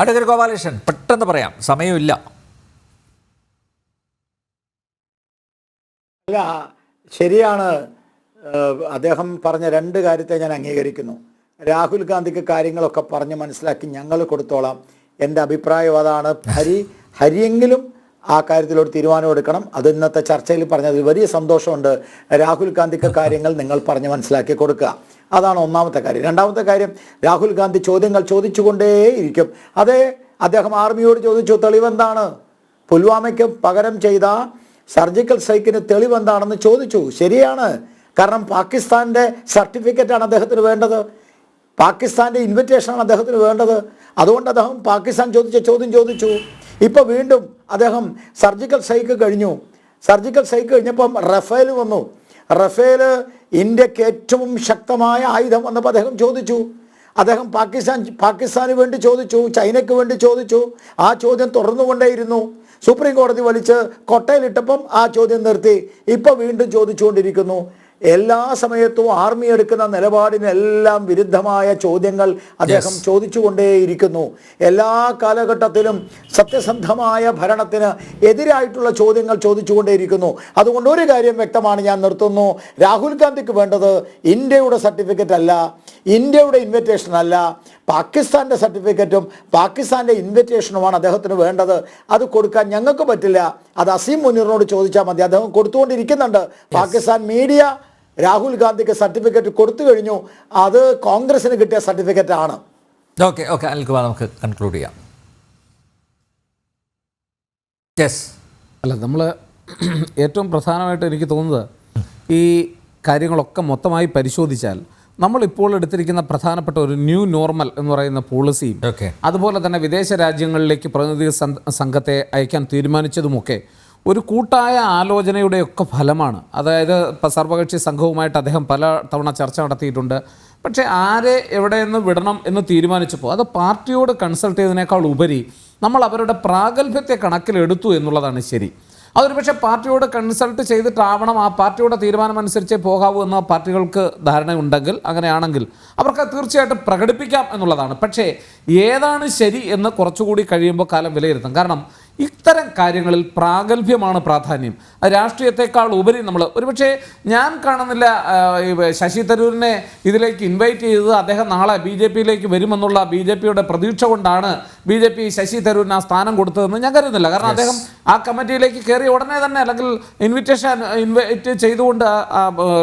Advocate Gopalakrishnan പെട്ടെന്ന് പറയാം സമയമില്ല. അല്ല ശരിയാണ് അദ്ദേഹം പറഞ്ഞ രണ്ട് കാര്യത്തെ ഞാൻ അംഗീകരിക്കുന്നു. രാഹുൽ ഗാന്ധിക്ക് കാര്യങ്ങളൊക്കെ പറഞ്ഞ് മനസ്സിലാക്കി ഞങ്ങൾ കൊടുത്തോളാം. എന്റെ അഭിപ്രായം അതാണ്. ഹരി ഹരിയെങ്കിലും ആ കാര്യത്തിലൊരു തീരുമാനം എടുക്കണം. അത് ഇന്നത്തെ ചർച്ചയിൽ പറഞ്ഞതിൽ വലിയ സന്തോഷമുണ്ട്. രാഹുൽ ഗാന്ധിക്ക് കാര്യങ്ങൾ നിങ്ങൾ പറഞ്ഞ് മനസ്സിലാക്കി കൊടുക്കുക. അതാണ് ഒന്നാമത്തെ കാര്യം. രണ്ടാമത്തെ കാര്യം രാഹുൽ ഗാന്ധി ചോദ്യങ്ങൾ ചോദിച്ചുകൊണ്ടേയിരിക്കും. അതെ അദ്ദേഹം ആർമിയോട് ചോദിച്ചു തെളിവെന്താണ്? പുൽവാമയ്ക്ക് പകരം ചെയ്ത സർജിക്കൽ സ്ട്രൈക്കിന് തെളിവെന്താണെന്ന് ചോദിച്ചു. ശരിയാണ്. കാരണം പാകിസ്ഥാന്റെ സർട്ടിഫിക്കറ്റാണ് അദ്ദേഹത്തിന് വേണ്ടത്. പാകിസ്ഥാന്റെ ഇൻവിറ്റേഷനാണ് അദ്ദേഹത്തിന് വേണ്ടത്. അതുകൊണ്ട് അദ്ദേഹം പാകിസ്ഥാൻ ചോദിച്ച ചോദ്യം ചോദിച്ചു. ഇപ്പൊ വീണ്ടും അദ്ദേഹം സർജിക്കൽ സ്ട്രൈക്ക് കഴിഞ്ഞു. സർജിക്കൽ സ്ട്രൈക്ക് കഴിഞ്ഞപ്പം റഫേൽ വന്നു. റഫേൽ ഇന്ത്യയ്ക്ക് ഏറ്റവും ശക്തമായ ആയുധം വന്നപ്പോൾ അദ്ദേഹം ചോദിച്ചു. അദ്ദേഹം പാകിസ്ഥാൻ പാകിസ്ഥാന് വേണ്ടി ചോദിച്ചു ചൈനയ്ക്ക് വേണ്ടി ചോദിച്ചു. ആ ചോദ്യം തുടർന്നുകൊണ്ടേയിരുന്നു. സുപ്രീം കോടതി വലിച്ച് കൊട്ടയിലിട്ടപ്പം ആ ചോദ്യം നിർത്തി. ഇപ്പോൾ വീണ്ടും ചോദിച്ചുകൊണ്ടിരിക്കുന്നു. എല്ലാ സമയത്തും ആർമി എടുക്കുന്ന നിലപാടിനെല്ലാം വിരുദ്ധമായ ചോദ്യങ്ങൾ അദ്ദേഹം ചോദിച്ചുകൊണ്ടേയിരിക്കുന്നു. എല്ലാ കാലഘട്ടത്തിലും സത്യസന്ധമായ ഭരണത്തിന് എതിരായിട്ടുള്ള ചോദ്യങ്ങൾ ചോദിച്ചുകൊണ്ടേയിരിക്കുന്നു. അതുകൊണ്ട് ഒരു കാര്യം വ്യക്തമാണ് ഞാൻ നിർത്തുന്നു. രാഹുൽ ഗാന്ധിക്ക് വേണ്ടത് ഇന്ത്യയുടെ സർട്ടിഫിക്കറ്റ് അല്ല ഇന്ത്യയുടെ ഇൻവിറ്റേഷൻ അല്ല പാകിസ്ഥാന്റെ സർട്ടിഫിക്കറ്റും പാകിസ്ഥാന്റെ ഇൻവിറ്റേഷനുമാണ് അദ്ദേഹത്തിന് വേണ്ടത്. അത് കൊടുക്കാൻ ഞങ്ങൾക്ക് പറ്റില്ല. അത് അസീം മുനീറിനോട് ചോദിച്ചാൽ മതി. അദ്ദേഹം കൊടുത്തുകൊണ്ടിരിക്കുന്നുണ്ട്. പാകിസ്ഥാൻ മീഡിയ രാഹുൽ ഗാന്ധിക്ക് സർട്ടിഫിക്കറ്റ് കൊടുത്തു കഴിഞ്ഞു. അത് കോൺഗ്രസിന് കിട്ടിയ സർട്ടിഫിക്കറ്റ് ആണ് ഓക്കെ ഓക്കെ അനിൽകുമാർ നമുക്ക് കൺക്ലൂഡ് ചെയ്യാം. യെസ് അല്ല നമ്മൾ ഏറ്റവും പ്രധാനമായിട്ട് എനിക്ക് തോന്നുന്നത് ഈ കാര്യങ്ങളൊക്കെ മൊത്തമായി പരിശോധിച്ചാൽ നമ്മളിപ്പോൾ എടുത്തിരിക്കുന്ന പ്രധാനപ്പെട്ട ഒരു ന്യൂ നോർമൽ എന്ന് പറയുന്ന പോളിസിയും ഓക്കെ അതുപോലെ തന്നെ വിദേശ രാജ്യങ്ങളിലേക്ക് പ്രതിനിധി സംഘത്തെ അയക്കാൻ തീരുമാനിച്ചതുമൊക്കെ ഒരു കൂട്ടായ ആലോചനയുടെയൊക്കെ ഫലമാണ്. അതായത് സർവകക്ഷി സംഘവുമായിട്ട് അദ്ദേഹം പല തവണ ചർച്ച നടത്തിയിട്ടുണ്ട്. പക്ഷേ ആരെ എവിടെ നിന്ന് വിടണം എന്ന് തീരുമാനിച്ചപ്പോൾ അത് പാർട്ടിയോട് കൺസൾട്ട് ചെയ്തതിനേക്കാൾ ഉപരി നമ്മൾ അവരുടെ പ്രാഗൽഭ്യത്തെ കണക്കിലെടുത്തു എന്നുള്ളതാണ് ശരി. അതൊരു പക്ഷേ പാർട്ടിയോട് കൺസൾട്ട് ചെയ്തിട്ടാവണം ആ പാർട്ടിയുടെ തീരുമാനമനുസരിച്ചേ പോകാവൂ എന്ന പാർട്ടികൾക്ക് ധാരണയുണ്ടെങ്കിൽ അങ്ങനെയാണെങ്കിൽ അവർക്ക് തീർച്ചയായിട്ടും പ്രകടിപ്പിക്കാം എന്നുള്ളതാണ്. പക്ഷേ ഏതാണ് ശരി എന്ന് കുറച്ചുകൂടി കഴിയുമ്പോൾ കാലം വിലയിരുത്തും. കാരണം ഇത്തരം കാര്യങ്ങളിൽ പ്രാഗൽഭ്യമാണ് പ്രാധാന്യം. അത് രാഷ്ട്രീയത്തെക്കാൾ ഉപരി നമ്മൾ ഒരുപക്ഷെ ഞാൻ കാണുന്നില്ല ശശി തരൂരിനെ ഇതിലേക്ക് ഇൻവൈറ്റ് ചെയ്തത് അദ്ദേഹം നാളെ ബി ജെ പിയിലേക്ക് വരുമെന്നുള്ള ബി ജെ പിയുടെ പ്രതീക്ഷ കൊണ്ടാണ് ബി ജെ പി ശശി തരൂരിന് ആ സ്ഥാനം കൊടുത്തതെന്ന് ഞാൻ കരുതുന്നില്ല. കാരണം അദ്ദേഹം ആ കമ്മിറ്റിയിലേക്ക് കയറിയ ഉടനെ തന്നെ അല്ലെങ്കിൽ ഇൻവിറ്റേഷൻ ഇൻവൈറ്റ് ചെയ്തുകൊണ്ട്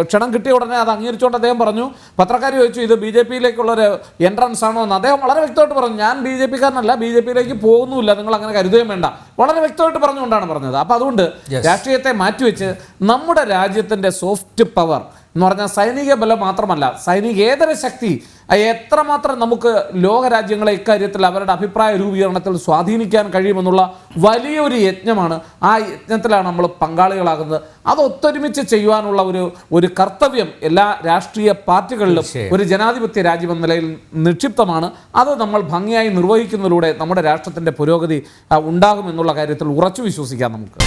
ക്ഷണം കിട്ടിയ ഉടനെ അത് അംഗീകരിച്ചുകൊണ്ട് അദ്ദേഹം പറഞ്ഞു. പത്രക്കാർ ചോദിച്ചു ഇത് ബി ജെ പിയിലേക്കുള്ള ഒരു എൻട്രൻസ് ആണോ? എന്ന് അദ്ദേഹം വളരെ വ്യക്തമായിട്ട് പറഞ്ഞു ഞാൻ ബി ജെ പിക്കാരനല്ല ബി ജെ പിയിലേക്ക് പോകുന്നുമില്ല നിങ്ങൾ അങ്ങനെ കരുതുകയും വേണ്ട. വളരെ വ്യക്തമായിട്ട് പറഞ്ഞുകൊണ്ടാണ് പറഞ്ഞത്. അപ്പോൾ അതുകൊണ്ട് രാഷ്ട്രീയത്തെ മാറ്റിവെച്ച് നമ്മുടെ രാജ്യത്തിന്റെ സോഫ്റ്റ് പവർ എന്ന് പറഞ്ഞാൽ സൈനിക ബലം മാത്രമല്ല സൈനികേതര ശക്തി എത്രമാത്രം നമുക്ക് ലോകരാജ്യങ്ങളെ ഇക്കാര്യത്തിൽ അവരുടെ അഭിപ്രായ രൂപീകരണത്തിൽ സ്വാധീനിക്കാൻ കഴിയുമെന്നുള്ള വലിയൊരു യജ്ഞമാണ് ആ യജ്ഞത്തിലാണ് നമ്മൾ പങ്കാളികളാകുന്നത്. അത് ഒത്തൊരുമിച്ച് ചെയ്യുവാനുള്ള ഒരു ഒരു കർത്തവ്യം എല്ലാ രാഷ്ട്രീയ പാർട്ടികളിലും ഒരു ജനാധിപത്യ രാജ്യമെന്ന നിലയിൽ നിക്ഷിപ്തമാണ്. അത് നമ്മൾ ഭംഗിയായി നിർവഹിക്കുന്നതിലൂടെ നമ്മുടെ രാഷ്ട്രത്തിന്റെ പുരോഗതി ഉണ്ടാകുമെന്നുള്ള കാര്യത്തിൽ ഉറച്ചു വിശ്വസിക്കാം നമുക്ക്.